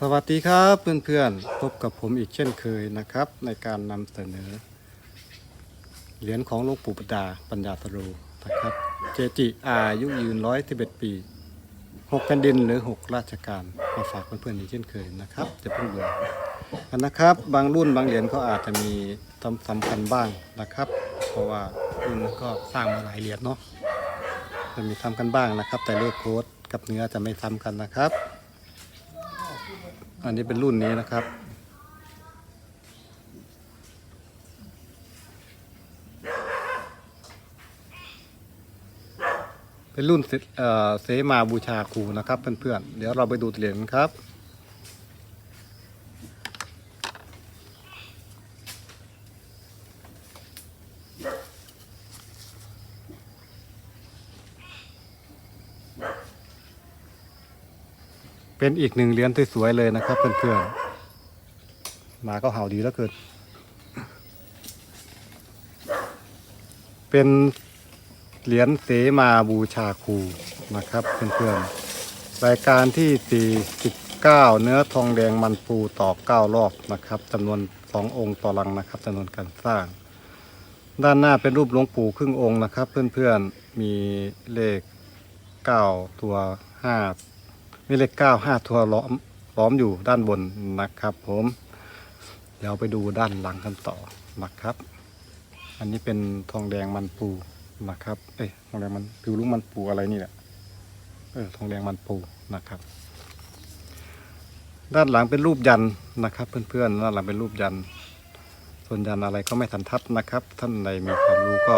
สวัสดีครับเพื่อนๆพบกับผมอีกเช่นเคยนะครับ ในการนำเสนอ เหรียญของหลวงปู่ปดาปัญญาตโรนะครับ เจจิอายุยืนร้อยสิบเอ็ดปีหกแผ่นดินหรือหกราชการมาฝากเพื่อนๆอีกเช่นเคยนะครับจะเพิ่งเบื่อกันนะครับ บางรุ่นบางเหรียญเขาอาจจะมีทำสำคัญบ้างนะครับ เพราะว่ารุ่นก็สร้างมาหลายเหรียญเนาะจะมีทำกันบ้างนะครับ แต่เลขโค้ดกับเนื้อจะไม่ซ้ำกันนะครับ อันนี้เป็นรุ่นนี้นะครับ เป็นรุ่นเสเอ่อเสมาบูชาครูนะครับเพื่อนๆ เดี๋ยวเราไปดูเหรียญกันครับ เป็นอีกหนึ่งเหรียญสวยๆเลยนะครับเพื่อนๆหมาก็เห่าดีแล้วเกินเป็นเหรียญเสมาบูชาครูนะครับเพื่อนๆรายการที่ 49 เนื้อทองแดงมันปูต่อ9รอบนะครับจำนวน 2 องค์ต่อลังนะครับจำนวนการสร้าง ด้านหน้าเป็นรูปหลวงปู่ครึ่งองค์นะครับ เพื่อนๆมีเลข 9 ตัว 5 มีเลข9 5ตัวล้อมล้อมอยู่ด้านบนนะครับ ผมเดี๋ยวไปดูด้านหลังกันต่อนะครับ อันนี้เป็นทองแดงมันปูนะครับ เอ้ยทองแดงมันผิวลูกมันปูอะไรนี่แหละเออทองแดงมันปูนะครับ ด้านหลังเป็นรูปยันนะครับ เพื่อนๆด้านหลังเป็นรูปยัน ส่วนยันอะไรก็ไม่สันทัดนะครับ ท่านใดมีความรู้ก็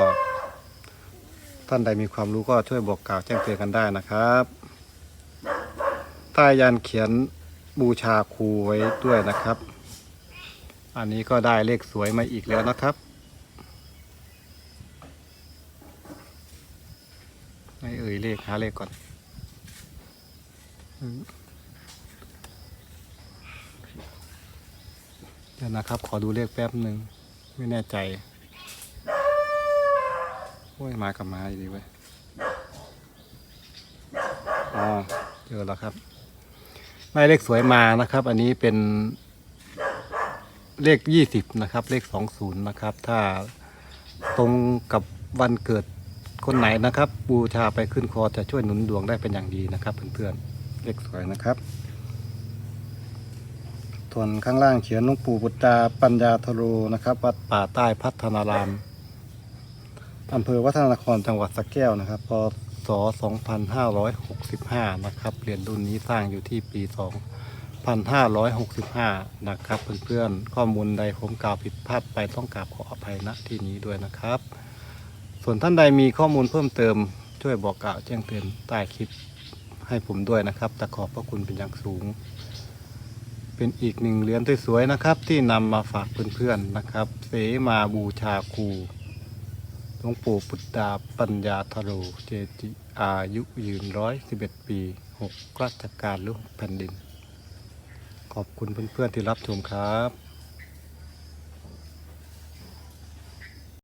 ท่านใดมีความรู้ก็ช่วยบอกกล่าวแจ้งเตือนกันได้นะครับ ต้ยันเขียนบูชาครูไว้ด้วยนะครับ อันนี้ก็ได้เลขสวยมาอีกแล้วนะครับไม่เอ่ยเลขหาเลขก่อนเดี๋ยวนะครับ ขอดูเลขแป๊บหนึ่งไม่แน่ใจ โอ้ยมากับมาอยู่ดีเว้ยอ๋อเจอแล้วครับ ได้เลขสวยมานะครับ อันนี้เป็นเลขยี่สิบนะครับ เลขสองศูนย์นะครับ ถ้าตรงกับวันเกิดคนไหนนะครับ บูชาไปขึ้นคอจะช่วยหนุนดวงได้เป็นอย่างดีนะครับเพื่อนๆเลขสวยนะครับส่วนข้างล่างเขียนหลวงปู่บุตราปัญญาทโรนะครับ วัดป่าใต้พัฒนารามอำเภอวัฒนครจังหวัดสระแก้วนะครับพ ศ 2565 นะครับ เหรียญรุ่นนี้สร้างอยู่ที่ปี 2565 นะครับ เพื่อนๆ ข้อมูลใดผมกล่าวผิดพลาดไปต้องกราบขออภัยณที่นี้ด้วยนะครับ ส่วนท่านใดมีข้อมูลเพิ่มเติมช่วยบอกกล่าวแจ้งเตือนใต้คลิปให้ผมด้วยนะครับแต่ขอบพระคุณเป็นอย่างสูง เป็นอีกหนึ่งเหรียญสวยๆนะครับ ที่นำมาฝากเพื่อนๆนะครับ เสมาบูชาครู หลวงปู่พุทธาปัญญาทโรเจจิอายุยืนร้อยสิบเอ็ดปีหกราชการหรือหกแผ่นดิน ขอบคุณเพื่อนๆที่รับชมครับ